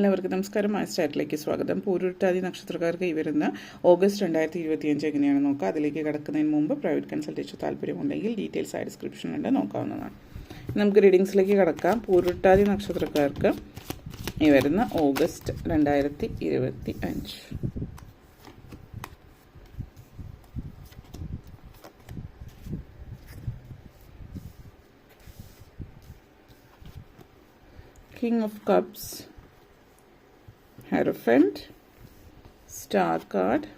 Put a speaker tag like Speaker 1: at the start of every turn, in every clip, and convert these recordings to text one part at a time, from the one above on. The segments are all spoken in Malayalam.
Speaker 1: എല്ലാവർക്കും നമസ്കാരം. മാസ്റ്റേറ്റിലേക്ക് സ്വാഗതം. പൂരുട്ടാതി നക്ഷത്രക്കാർക്ക് ഈ വരുന്ന ഓഗസ്റ്റ് രണ്ടായിരത്തി ഇരുപത്തിയഞ്ച് എങ്ങനെയാണ് നോക്കുക അതിലേക്ക് കിടക്കുന്നതിന് മുമ്പ് പ്രൈവറ്റ് കൺസൾട്ടേഷൻ താല്പര്യമുണ്ടെങ്കിൽ ഡീറ്റെയിൽസ് ആ ഡിസ്ക്രിപ്ഷൻ ഉണ്ട്. നോക്കാവുന്നതാണ്. നമുക്ക് റീഡിങ്സിലേക്ക് കിടക്കാം. പൂരുട്ടാതി നക്ഷത്രക്കാർക്ക് ഈ വരുന്ന ഓഗസ്റ്റ് രണ്ടായിരത്തി ഇരുപത്തി അഞ്ച് King of Cups, Hierophant, Star card,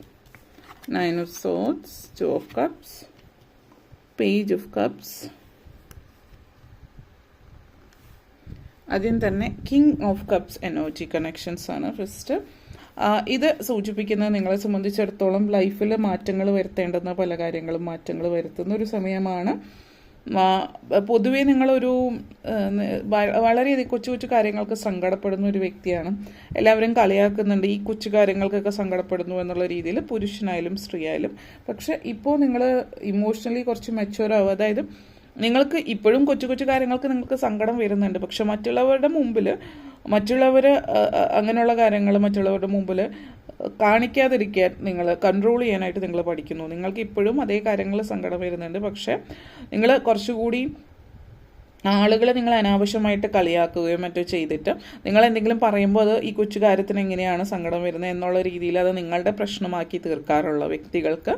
Speaker 1: Nine of Swords, Two of Cups, Page of Cups. ആദ്യം തന്നെ king of cups energy connections ആണ് ഫസ്റ്റ് ഇത് സൂചിപ്പിക്കുന്നത് നിങ്ങളെ സംബന്ധിച്ചിടത്തോളം ലൈഫിൽ മാറ്റങ്ങൾ വരുത്തേണ്ടുന്ന പല കാര്യങ്ങളും മാറ്റങ്ങൾ വരുത്തുന്ന ഒരു സമയമാണ് പൊതുവേ നിങ്ങളൊരു ആ, വ- വളരെയധികം കൊച്ചു കൊച്ചു കാര്യങ്ങൾക്ക് സങ്കടപ്പെടുന്ന ഒരു വ്യക്തിയാണ്. എല്ലാവരും കളിയാക്കുന്നുണ്ട് ഈ കൊച്ചു കാര്യങ്ങൾക്കൊക്കെ സങ്കടപ്പെടുന്നു എന്നുള്ള രീതിയിൽ പുരുഷനായാലും സ്ത്രീ ആയാലും പക്ഷെ ഇപ്പോൾ നിങ്ങൾ ഇമോഷണലി കുറച്ച് മെച്ചുവർ അതായത് നിങ്ങൾക്ക് ഇപ്പോഴും കൊച്ചു കൊച്ചു കാര്യങ്ങൾക്ക് നിങ്ങൾക്ക് സങ്കടം വരുന്നുണ്ട്. പക്ഷെ മറ്റുള്ളവരുടെ മുമ്പിൽ മറ്റുള്ളവർ അങ്ങനെയുള്ള കാര്യങ്ങൾ മറ്റുള്ളവരുടെ മുമ്പിൽ കാണിക്കാതിരിക്കാൻ നിങ്ങൾ കൺട്രോൾ ചെയ്യാനായിട്ട് നിങ്ങൾ പഠിക്കുന്നു. നിങ്ങൾക്ക് ഇപ്പോഴും അതേ കാര്യങ്ങൾ സങ്കടം വരുന്നുണ്ട്. പക്ഷെ നിങ്ങൾ കുറച്ചുകൂടി ആളുകളെ നിങ്ങൾ അനാവശ്യമായിട്ട് കളിയാക്കുകയോ മറ്റോ ചെയ്തിട്ട് നിങ്ങൾ എന്തെങ്കിലും പറയുമ്പോൾ അത് ഈ കൊച്ചു കാര്യത്തിന് എങ്ങനെയാണ് സങ്കടം വരുന്നത് എന്നുള്ള രീതിയിൽ അത് നിങ്ങളുടെ പ്രശ്നമാക്കി തീർക്കാറുള്ള വ്യക്തികൾക്ക്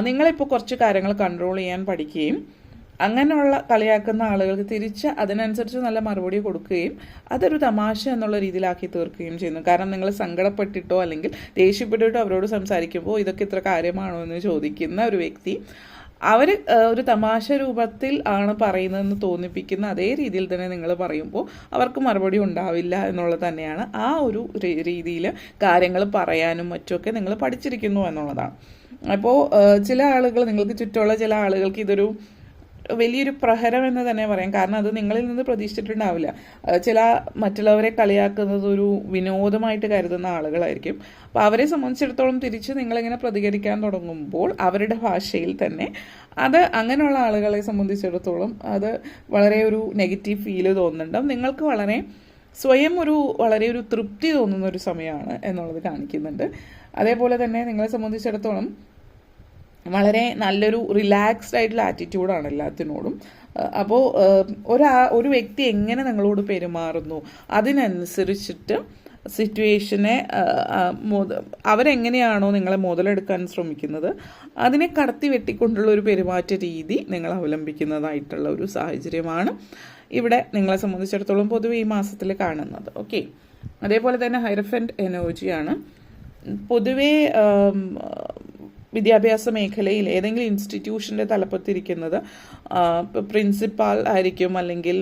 Speaker 1: നിങ്ങളിപ്പോൾ കുറച്ച് കാര്യങ്ങൾ കൺട്രോൾ ചെയ്യാൻ പഠിക്കുകയും അങ്ങനെയുള്ള കളിയാക്കുന്ന ആളുകൾക്ക് തിരിച്ച് അതിനനുസരിച്ച് നല്ല മറുപടി കൊടുക്കുകയും അതൊരു തമാശ എന്നുള്ള രീതിയിലാക്കി തീർക്കുകയും ചെയ്യുന്നു. കാരണം നിങ്ങൾ സങ്കടപ്പെട്ടിട്ടോ അല്ലെങ്കിൽ ദേഷ്യപ്പെട്ടിട്ടോ അവരോട് സംസാരിക്കുമ്പോൾ ഇതൊക്കെ ഇത്ര കാര്യമാണോ എന്ന് ചോദിക്കുന്ന ഒരു വ്യക്തി അവർ ഒരു തമാശ രൂപത്തിൽ ആണ് പറയുന്നതെന്ന് തോന്നിപ്പിക്കുന്ന അതേ രീതിയിൽ തന്നെ നിങ്ങൾ പറയുമ്പോൾ അവർക്ക് മറുപടി ഉണ്ടാവില്ല എന്നുള്ളത് തന്നെയാണ് ആ ഒരു രീതിയിൽ കാര്യങ്ങൾ പറയാനും മറ്റുമൊക്കെ നിങ്ങൾ പഠിച്ചിരിക്കുന്നു എന്നുള്ളതാണ്. അപ്പോൾ ചില ആളുകൾ നിങ്ങൾക്ക് ചുറ്റുമുള്ള ചില ആളുകൾക്ക് ഇതൊരു വലിയൊരു പ്രഹരം എന്ന് തന്നെ പറയാം. കാരണം അത് നിങ്ങളിൽ നിന്ന് പ്രതീക്ഷിച്ചിട്ടുണ്ടാവില്ല. ചില മറ്റുള്ളവരെ കളിയാക്കുന്നത് ഒരു വിനോദമായിട്ട് കരുതുന്ന ആളുകളായിരിക്കും. അപ്പോൾ അവരെ സംബന്ധിച്ചിടത്തോളം തിരിച്ച് നിങ്ങളിങ്ങനെ പ്രതികരിക്കാൻ തുടങ്ങുമ്പോൾ അവരുടെ ഭാഷയിൽ തന്നെ അത് അങ്ങനെയുള്ള ആളുകളെ സംബന്ധിച്ചിടത്തോളം അത് വളരെ ഒരു നെഗറ്റീവ് ഫീൽ തോന്നുന്നുണ്ടാവും നിങ്ങൾക്ക് വളരെ സ്വയം ഒരു വളരെ ഒരു തൃപ്തി തോന്നുന്ന ഒരു സമയമാണ് എന്നുള്ളത് കാണിക്കുന്നുണ്ട്. അതേപോലെ തന്നെ നിങ്ങളെ സംബന്ധിച്ചിടത്തോളം വളരെ നല്ലൊരു റിലാക്സ്ഡ് ആയിട്ടുള്ള ആറ്റിറ്റ്യൂഡാണ് എല്ലാത്തിനോടും. അപ്പോൾ ഒരാ ഒരു വ്യക്തി എങ്ങനെ നിങ്ങളോട് പെരുമാറുന്നു അതിനനുസരിച്ചിട്ട് സിറ്റുവേഷനെ അവരെങ്ങനെയാണോ നിങ്ങളെ മുതലെടുക്കാൻ ശ്രമിക്കുന്നത് അതിനെ കടത്തി വെട്ടിക്കൊണ്ടുള്ള ഒരു പെരുമാറ്റ രീതി നിങ്ങൾ അവലംബിക്കുന്നതായിട്ടുള്ള ഒരു സാഹചര്യമാണ് ഇവിടെ നിങ്ങളെ സംബന്ധിച്ചിടത്തോളം പൊതുവെ ഈ മാസത്തിൽ കാണുന്നത്. ഓക്കെ അതേപോലെ തന്നെ ഹൈറഫന്റ് എനർജിയാണ്. പൊതുവേ വിദ്യാഭ്യാസ മേഖലയിൽ ഏതെങ്കിലും ഇൻസ്റ്റിറ്റ്യൂഷന്റെ തലപ്പത്തിരിക്കുന്നത് പ്രിൻസിപ്പാൾ ആയിരിക്കും അല്ലെങ്കിൽ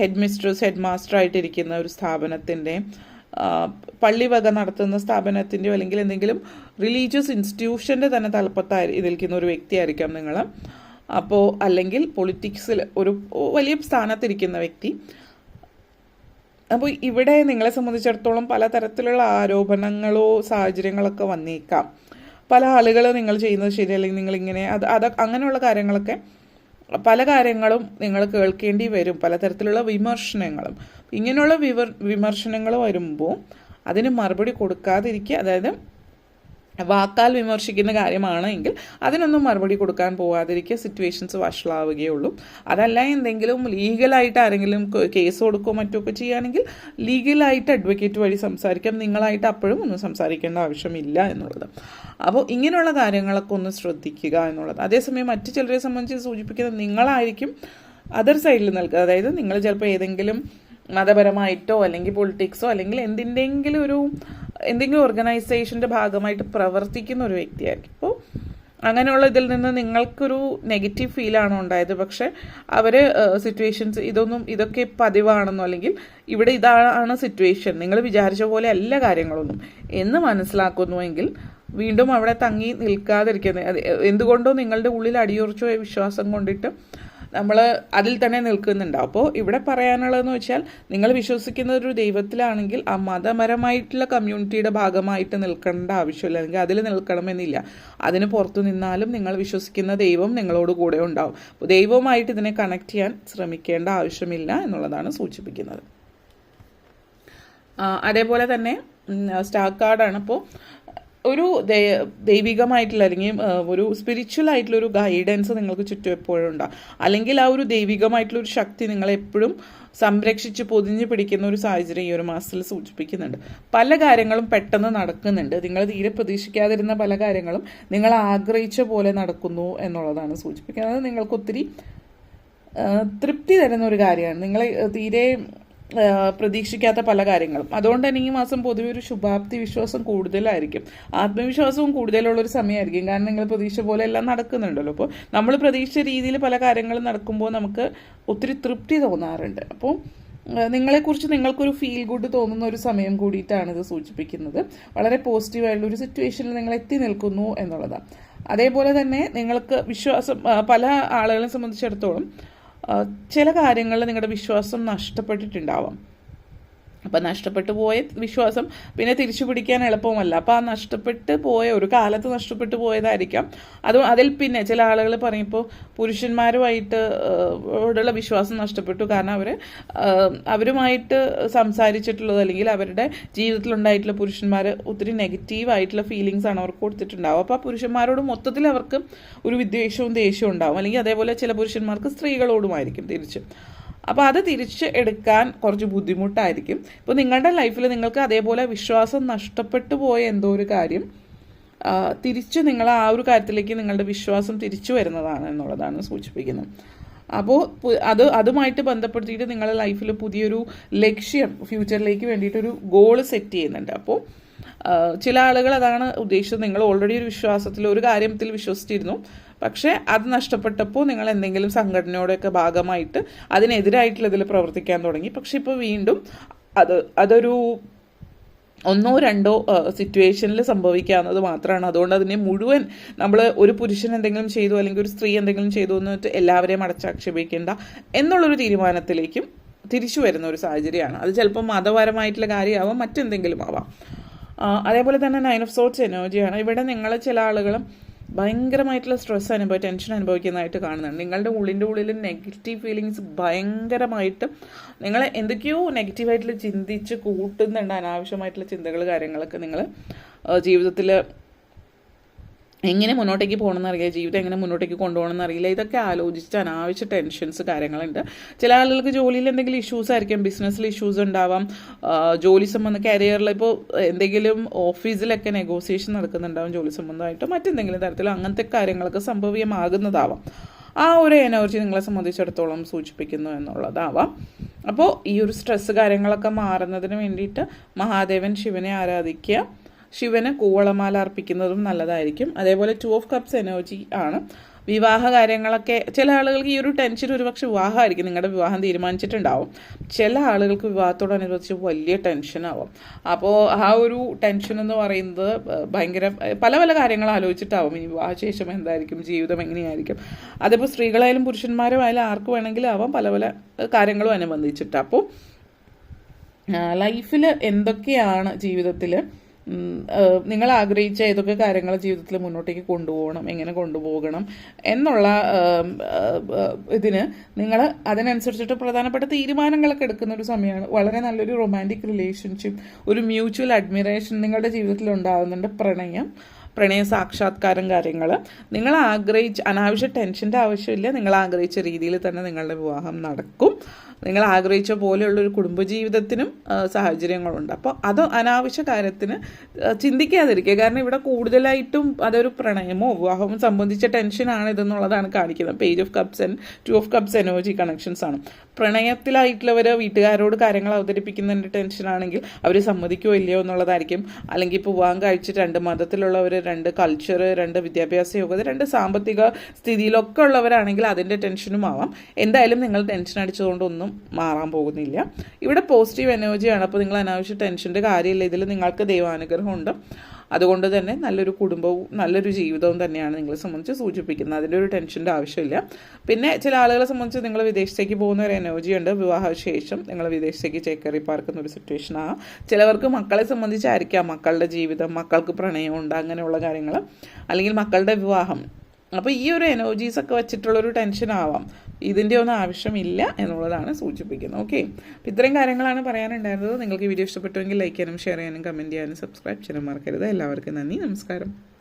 Speaker 1: ഹെഡ് മിസ്ട്രസ് ഹെഡ് മാസ്റ്റർ ആയിട്ടിരിക്കുന്ന ഒരു സ്ഥാപനത്തിന്റെ പള്ളി വക നടത്തുന്ന സ്ഥാപനത്തിന്റെയോ അല്ലെങ്കിൽ എന്തെങ്കിലും റിലീജിയസ് ഇൻസ്റ്റിറ്റ്യൂഷന്റെ തന്നെ തലപ്പത്തായി നിൽക്കുന്ന ഒരു വ്യക്തിയായിരിക്കാം നിങ്ങൾ അപ്പോൾ അല്ലെങ്കിൽ പൊളിറ്റിക്സിൽ ഒരു വലിയ സ്ഥാനത്തിരിക്കുന്ന വ്യക്തി. അപ്പോൾ ഇവിടെ നിങ്ങളെ സംബന്ധിച്ചിടത്തോളം പലതരത്തിലുള്ള ആരോപണങ്ങളോ സാഹചര്യങ്ങളൊക്കെ വന്നേക്കാം. പല ആളുകൾ നിങ്ങൾ ചെയ്യുന്നത് ശരി അല്ലെങ്കിൽ നിങ്ങളിങ്ങനെ അത് അത് അങ്ങനെയുള്ള കാര്യങ്ങളൊക്കെ പല കാര്യങ്ങളും നിങ്ങൾ കേൾക്കേണ്ടി വരും പലതരത്തിലുള്ള വിമർശനങ്ങളും. ഇങ്ങനെയുള്ള വിവർ വിമർശനങ്ങൾ വരുമ്പോൾ അതിന് മറുപടി കൊടുക്കാതിരിക്കുക അതായത് വാക്കാൽ വിമർശിക്കുന്ന കാര്യമാണ് എങ്കിൽ അതിനൊന്നും മറുപടി കൊടുക്കാൻ പോവാതിരിക്കുക സിറ്റുവേഷൻസ് വഷളാവുകയുള്ളൂ. അതല്ല എന്തെങ്കിലും ലീഗലായിട്ട് ആരെങ്കിലും കേസ് കൊടുക്കുകയോ മറ്റോ ചെയ്യുകയാണെങ്കിൽ ലീഗലായിട്ട് അഡ്വക്കേറ്റ് വഴി സംസാരിക്കാം. നിങ്ങളായിട്ട് അപ്പോഴും ഒന്നും സംസാരിക്കേണ്ട ആവശ്യമില്ല എന്നുള്ളത്. അപ്പോൾ ഇങ്ങനെയുള്ള കാര്യങ്ങളൊക്കെ ഒന്ന് ശ്രദ്ധിക്കുക എന്നുള്ളത്. അതേസമയം മറ്റു ചിലരെ സംബന്ധിച്ച് സൂചിപ്പിക്കുന്നത് നിങ്ങളായിരിക്കും അതർ സൈഡിൽ നിൽക്കുക. അതായത് നിങ്ങൾ ചിലപ്പോൾ ഏതെങ്കിലും മതപരമായിട്ടോ അല്ലെങ്കിൽ പൊളിറ്റിക്സോ അല്ലെങ്കിൽ എന്തിന്റെങ്കിലും ഒരു എന്തെങ്കിലും ഓർഗനൈസേഷന്റെ ഭാഗമായിട്ട് പ്രവർത്തിക്കുന്ന ഒരു വ്യക്തിയായിരിക്കും. അപ്പോൾ അങ്ങനെയുള്ള ഇതിൽ നിന്ന് നിങ്ങൾക്കൊരു നെഗറ്റീവ് ഫീലാണോ ഉണ്ടായത്. പക്ഷെ അവർ സിറ്റുവേഷൻസ് ഇതൊന്നും ഇതൊക്കെ പതിവാണെന്നോ അല്ലെങ്കിൽ ഇവിടെ ഇതാണ് സിറ്റുവേഷൻ നിങ്ങൾ വിചാരിച്ച പോലെ അല്ല കാര്യങ്ങളൊന്നും. എന്ന് മനസ്സിലാക്കുന്നുവെങ്കിൽ വീണ്ടും അവിടെ തങ്ങി നിൽക്കാതിരിക്കുന്നത് എന്തുകൊണ്ടോ നിങ്ങളുടെ ഉള്ളിൽ അടിയുറച്ചു വിശ്വാസം കൊണ്ടിട്ട് നമ്മൾ അതിൽ തന്നെ നിൽക്കുന്നുണ്ട്. അപ്പോൾ ഇവിടെ പറയാനുള്ളതെന്ന് വെച്ചാൽ നിങ്ങൾ വിശ്വസിക്കുന്ന ഒരു ദൈവത്തിലാണെങ്കിൽ ആ മതപരമായിട്ടുള്ള കമ്മ്യൂണിറ്റിയുടെ ഭാഗമായിട്ട് നിൽക്കേണ്ട ആവശ്യമില്ല. അല്ലെങ്കിൽ അതിൽ നിൽക്കണമെന്നില്ല. അതിന് പുറത്തു നിന്നാലും നിങ്ങൾ വിശ്വസിക്കുന്ന ദൈവം നിങ്ങളോട് കൂടെ ഉണ്ടാവും. അപ്പോൾ ദൈവവുമായിട്ട് ഇതിനെ കണക്ട് ചെയ്യാൻ ശ്രമിക്കേണ്ട ആവശ്യമില്ല എന്നുള്ളതാണ് സൂചിപ്പിക്കുന്നത്. അതേപോലെ തന്നെ സ്റ്റാർ കാർഡാണ്. അപ്പോൾ ഒരു ദൈവികമായിട്ടുള്ള അല്ലെങ്കിൽ ഒരു സ്പിരിച്വൽ ആയിട്ടുള്ള ഒരു ഗൈഡൻസ് നിങ്ങൾക്ക് ചുറ്റും എപ്പോഴും ഉണ്ടാകും അല്ലെങ്കിൽ ആ ഒരു ദൈവികമായിട്ടുള്ള ഒരു ശക്തി നിങ്ങളെ എപ്പോഴും സംരക്ഷിച്ച് പൊതിഞ്ഞു പിടിക്കുന്ന ഒരു സാഹചര്യം ഈ ഒരു മാസത്തിൽ സൂചിപ്പിക്കുന്നുണ്ട്. പല കാര്യങ്ങളും പെട്ടെന്ന് നടക്കുന്നുണ്ട്. നിങ്ങൾ തീരെ പ്രതീക്ഷിക്കാതിരുന്ന പല കാര്യങ്ങളും നിങ്ങൾ ആഗ്രഹിച്ച പോലെ നടക്കുന്നു എന്നുള്ളതാണ് സൂചിപ്പിക്കുന്നത്. നിങ്ങൾക്ക് ഒത്തിരി തൃപ്തി തരുന്ന ഒരു കാര്യമാണ്. നിങ്ങൾ തീരെ പ്രതീക്ഷിക്കാത്ത പല കാര്യങ്ങളും. അതുകൊണ്ട് തന്നെ ഈ മാസം പൊതുവെ ഒരു ശുഭാപ്തി വിശ്വാസം കൂടുതലായിരിക്കും. ആത്മവിശ്വാസവും കൂടുതലുള്ളൊരു സമയമായിരിക്കും. കാരണം നിങ്ങൾ പ്രതീക്ഷ പോലെ എല്ലാം നടക്കുന്നുണ്ടല്ലോ. അപ്പോൾ നമ്മൾ പ്രതീക്ഷിച്ച രീതിയിൽ പല കാര്യങ്ങളും നടക്കുമ്പോൾ നമുക്ക് ഒത്തിരി തൃപ്തി തോന്നാറുണ്ട്. അപ്പോൾ നിങ്ങളെക്കുറിച്ച് നിങ്ങൾക്കൊരു ഫീൽ ഗുഡ് തോന്നുന്ന ഒരു സമയം കൂടിയിട്ടാണ് ഇത് സൂചിപ്പിക്കുന്നത്. വളരെ പോസിറ്റീവായിട്ടുള്ള ഒരു സിറ്റുവേഷനിൽ നിങ്ങൾ എത്തി നിൽക്കുന്നു എന്നുള്ളതാണ്. അതേപോലെ തന്നെ നിങ്ങൾക്ക് വിശ്വാസം പല ആളുകളെ സംബന്ധിച്ചിടത്തോളം ചില കാര്യങ്ങളിൽ നിങ്ങളുടെ വിശ്വാസം നഷ്ടപ്പെട്ടിട്ടുണ്ടാവാം. അപ്പം നഷ്ടപ്പെട്ടു പോയ വിശ്വാസം പിന്നെ തിരിച്ചു പിടിക്കാൻ എളുപ്പമല്ല. അപ്പോൾ ആ നഷ്ടപ്പെട്ട് പോയ ഒരു കാലത്ത് നഷ്ടപ്പെട്ടു പോയതായിരിക്കാം. അത് അതിൽ പിന്നെ ചില ആളുകൾ പറയുമ്പോൾ പുരുഷന്മാരുമായിട്ട് ഓടുള്ള വിശ്വാസം നഷ്ടപ്പെട്ടു. കാരണം അവർ അവരുമായിട്ട് സംസാരിച്ചിട്ടുള്ളത് അല്ലെങ്കിൽ അവരുടെ ജീവിതത്തിലുണ്ടായിട്ടുള്ള പുരുഷന്മാർ ഒത്തിരി നെഗറ്റീവ് ആയിട്ടുള്ള ഫീലിങ്സ് ആണ് അവർക്ക് കൊടുത്തിട്ടുണ്ടാവും അപ്പോൾ ആ പുരുഷന്മാരോട് മൊത്തത്തിൽ അവർക്ക് ഒരു വിദ്വേഷവും ദേഷ്യവും ഉണ്ടാവും. അല്ലെങ്കിൽ അതേപോലെ ചില പുരുഷന്മാർക്ക് സ്ത്രീകളോടുമായിരിക്കും തിരിച്ച്. അപ്പോൾ അത് തിരിച്ച് എടുക്കാൻ കുറച്ച് ബുദ്ധിമുട്ടായിരിക്കും. ഇപ്പോൾ നിങ്ങളുടെ ലൈഫിൽ നിങ്ങൾക്ക് അതേപോലെ വിശ്വാസം നഷ്ടപ്പെട്ടു പോയ എന്തോ ഒരു കാര്യം തിരിച്ച് നിങ്ങൾ ആ ഒരു കാര്യത്തിലേക്ക് നിങ്ങളുടെ വിശ്വാസം തിരിച്ചു വരുന്നതാണ് എന്നുള്ളതാണ് സൂചിപ്പിക്കുന്നത്. അപ്പോൾ അത് അതുമായിട്ട് ബന്ധപ്പെടുത്തിയിട്ട് നിങ്ങളുടെ ലൈഫിൽ പുതിയൊരു ലക്ഷ്യം ഫ്യൂച്ചറിലേക്ക് വേണ്ടിയിട്ടൊരു ഗോൾ സെറ്റ് ചെയ്യുന്നുണ്ട്. അപ്പോൾ ചില ആളുകൾ അതാണ് ഉദ്ദേശിച്ചത്. നിങ്ങൾ ഓൾറെഡി ഒരു വിശ്വാസത്തിൽ ഒരു കാര്യത്തിൽ വിശ്വസിച്ചിരുന്നു. പക്ഷേ അത് നഷ്ടപ്പെട്ടപ്പോൾ നിങ്ങൾ എന്തെങ്കിലും സംഘടനയോടെയൊക്കെ ഭാഗമായിട്ട് അതിനെതിരായിട്ടുള്ള ഇതിൽ പ്രവർത്തിക്കാൻ തുടങ്ങി. പക്ഷെ ഇപ്പോൾ വീണ്ടും അത് അതൊരു ഒന്നോ രണ്ടോ സിറ്റുവേഷനിൽ സംഭവിക്കാവുന്നത് മാത്രമാണ്. അതുകൊണ്ട് അതിനെ മുഴുവൻ നമ്മൾ ഒരു പുരുഷൻ എന്തെങ്കിലും ചെയ്തു അല്ലെങ്കിൽ ഒരു സ്ത്രീ എന്തെങ്കിലും ചെയ്തു എന്ന് വെച്ചിട്ട് എല്ലാവരെയും അടച്ചാക്ഷേപിക്കേണ്ട എന്നുള്ളൊരു തീരുമാനത്തിലേക്കും തിരിച്ചു വരുന്ന ഒരു സാഹചര്യമാണ്. അത് ചിലപ്പോൾ മതപരമായിട്ടുള്ള കാര്യമാവാം മറ്റെന്തെങ്കിലും ആവാം. അതേപോലെ തന്നെ നയൻ ഓഫ് സോട്ട്സ് എനർജിയാണ്. ഇവിടെ നിങ്ങൾ ചില ആളുകളും ഭയങ്കരമായിട്ടുള്ള സ്ട്രെസ് അനുഭവം ടെൻഷൻ അനുഭവിക്കുന്നതായിട്ട് കാണുന്നുണ്ട്. നിങ്ങളുടെ ഉള്ളിന്റെ ഉള്ളിൽ നെഗറ്റീവ് ഫീലിങ്സ് ഭയങ്കരമായിട്ട് നിങ്ങൾ എന്തൊക്കെയോ നെഗറ്റീവായിട്ടുള്ള ചിന്തിച്ച് കൂട്ടുന്നുണ്ട്. അനാവശ്യമായിട്ടുള്ള ചിന്തകൾ കാര്യങ്ങളൊക്കെ നിങ്ങൾ ജീവിതത്തിൽ എങ്ങനെ മുന്നോട്ടേക്ക് പോകണമെന്ന് അറിയില്ല ജീവിതം എങ്ങനെ മുന്നോട്ടേക്ക് കൊണ്ടുപോകണം എന്നറിയില്ല ഇതൊക്കെ ആലോചിച്ച് അനാവശ്യ ടെൻഷൻസ് കാര്യങ്ങളുണ്ട്. ചില ആളുകൾക്ക് ജോലിയിൽ എന്തെങ്കിലും ഇഷ്യൂസ് ആയിരിക്കും ബിസിനസ്സിൽ ഇഷ്യൂസ് ഉണ്ടാവാം. ജോലി സംബന്ധം കരിയറിൽ ഇപ്പോൾ എന്തെങ്കിലും ഓഫീസിലൊക്കെ നെഗോസിയേഷൻ നടക്കുന്നുണ്ടാവും ജോലി സംബന്ധമായിട്ടോ. മറ്റെന്തെങ്കിലും തരത്തിലോ അങ്ങനത്തെ കാര്യങ്ങളൊക്കെ സംഭവ്യമാകുന്നതാവാം. ആ ഒരു എനർജി നിങ്ങളെ സംബന്ധിച്ചിടത്തോളം സൂചിപ്പിക്കുന്നു എന്നുള്ളതാവാം. അപ്പോൾ ഈ ഒരു സ്ട്രെസ് കാര്യങ്ങളൊക്കെ മാറുന്നതിന് വേണ്ടിയിട്ട് മഹാദേവൻ ശിവനെ ആരാധിക്കുക. ശിവന് കൂവളമാല അർപ്പിക്കുന്നതും നല്ലതായിരിക്കും. അതേപോലെ ടു ഓഫ് കപ്സ് എനർജി ആണ്. വിവാഹ കാര്യങ്ങളൊക്കെ ചില ആളുകൾക്ക് ഈ ഒരു ടെൻഷൻ ഒരുപക്ഷെ വിവാഹമായിരിക്കും. നിങ്ങളുടെ വിവാഹം തീരുമാനിച്ചിട്ടുണ്ടാവും. ചില ആളുകൾക്ക് വിവാഹത്തോടനുബന്ധിച്ച് വലിയ ടെൻഷനാവും അപ്പോൾ ആ ഒരു ടെൻഷൻ എന്ന് പറയുന്നത് ഭയങ്കര പല പല കാര്യങ്ങൾ ആലോചിച്ചിട്ടാവും. ഇനി വിവാഹശേഷം എന്തായിരിക്കും? ജീവിതം എങ്ങനെയായിരിക്കും? അതിപ്പോൾ സ്ത്രീകളായാലും പുരുഷന്മാരും ആയാലും ആർക്ക് വേണമെങ്കിലും ആവാം. പല പല കാര്യങ്ങളും അനുബന്ധിച്ചിട്ട്. അപ്പോൾ ലൈഫിൽ എന്തൊക്കെയാണ് ജീവിതത്തിൽ നിങ്ങൾ ആഗ്രഹിച്ച ഏതൊക്കെ കാര്യങ്ങൾ ജീവിതത്തിൽ മുന്നോട്ടേക്ക് കൊണ്ടുപോകണം എങ്ങനെ കൊണ്ടുപോകണം എന്നുള്ള ഇതിന് നിങ്ങൾ അതിനനുസരിച്ചിട്ട് പ്രധാനപ്പെട്ട തീരുമാനങ്ങളൊക്കെ എടുക്കുന്ന ഒരു സമയമാണ്. വളരെ നല്ലൊരു റൊമാന്റിക് റിലേഷൻഷിപ്പ് ഒരു മ്യൂച്വൽ അഡ്മിറേഷൻ നിങ്ങളുടെ ജീവിതത്തിൽ ഉണ്ടാകുന്നുണ്ട് പ്രണയം പ്രണയ സാക്ഷാത്കാരം കാര്യങ്ങൾ നിങ്ങൾ ആഗ്രഹിച്ച അനാവശ്യ ടെൻഷന്റെ ആവശ്യമില്ല. നിങ്ങൾ ആഗ്രഹിച്ച രീതിയിൽ തന്നെ നിങ്ങളുടെ വിവാഹം നടക്കും. നിങ്ങൾ ആഗ്രഹിച്ച പോലെയുള്ളൊരു കുടുംബജീവിതത്തിനും സാഹചര്യങ്ങളുണ്ട്. അപ്പോൾ അത് അനാവശ്യ കാര്യത്തിന് ചിന്തിക്കാതിരിക്കുക. കാരണം ഇവിടെ കൂടുതലായിട്ടും അതൊരു പ്രണയമോ വിവാഹമോ സംബന്ധിച്ച ടെൻഷനാണ് ഇതെന്നുള്ളതാണ് കാണിക്കുന്നത്. Page of cups and two of cups energy connections ആണ്. പ്രണയത്തിലായിട്ടുള്ളവർ വീട്ടുകാരോട് കാര്യങ്ങൾ അവതരിപ്പിക്കുന്നതിന്റെ ടെൻഷനാണെങ്കിൽ അവർ സമ്മതിക്കുമോ ഇല്ലയോ എന്നുള്ളതായിരിക്കും. അല്ലെങ്കിൽ ഇപ്പോൾ വിവാഹം കഴിച്ചിട്ട് രണ്ട് മതത്തിലുള്ളവർ രണ്ട് കൾച്ചർ രണ്ട് വിദ്യാഭ്യാസ യോഗ്യത രണ്ട് സാമ്പത്തിക സ്ഥിതിയിലൊക്കെ ഉള്ളവരാണെങ്കിൽ അതിന്റെ ടെൻഷനും ആവാം. എന്തായാലും നിങ്ങൾ ടെൻഷൻ അടിച്ചതുകൊണ്ടൊന്നും മാറാൻ പോകുന്നില്ല. ഇവിടെ പോസിറ്റീവ് എനർജിയാണ് അപ്പോൾ നിങ്ങൾ അനാവശ്യ ടെൻഷന്റെ കാര്യമില്ല. ഇതിൽ നിങ്ങൾക്ക് ദൈവാനുഗ്രഹം ഉണ്ട് അതുകൊണ്ട് തന്നെ നല്ലൊരു കുടുംബവും നല്ലൊരു ജീവിതവും തന്നെയാണ് നിങ്ങളെ സംബന്ധിച്ച് സൂചിപ്പിക്കുന്നത്. അതിന്റെ ഒരു ടെൻഷന്റെ ആവശ്യമില്ല. പിന്നെ ചില ആളുകളെ സംബന്ധിച്ച് നിങ്ങൾ വിദേശത്തേക്ക് പോകുന്ന ഒരു എനർജി ഉണ്ട്. വിവാഹ വിവാഹശേഷം നിങ്ങൾ വിദേശത്തേക്ക് ചേക്കേറി പാർക്കുന്ന ഒരു സിറ്റുവേഷനാണ് ചിലവർക്ക് മക്കളെ സംബന്ധിച്ചായിരിക്കാം. മക്കളുടെ ജീവിതം മക്കൾക്ക് പ്രണയമുണ്ട് അങ്ങനെയുള്ള കാര്യങ്ങൾ. അല്ലെങ്കിൽ മക്കളുടെ വിവാഹം. അപ്പോൾ ഈ ഒരു എനർജീസ് ഒക്കെ വെച്ചിട്ടുള്ളൊരു ടെൻഷൻ ആവാം. ഇതിന്റെ ഒന്നും ആവശ്യമില്ല എന്നുള്ളതാണ് സൂചിപ്പിക്കുന്നത്. ഓക്കെ അപ്പോൾ ഇത്രയും കാര്യങ്ങളാണ് പറയാനുണ്ടായിരുന്നത്. നിങ്ങൾക്ക് വീഡിയോ ഇഷ്ടപ്പെട്ടുവെങ്കിൽ ലൈക്ക് ചെയ്യാനും ഷെയർ ചെയ്യാനും കമന്റ് ചെയ്യാനും സബ്സ്ക്രൈബ് ചെയ്യാനും മറക്കരുത്. എല്ലാവർക്കും നന്ദി. നമസ്കാരം.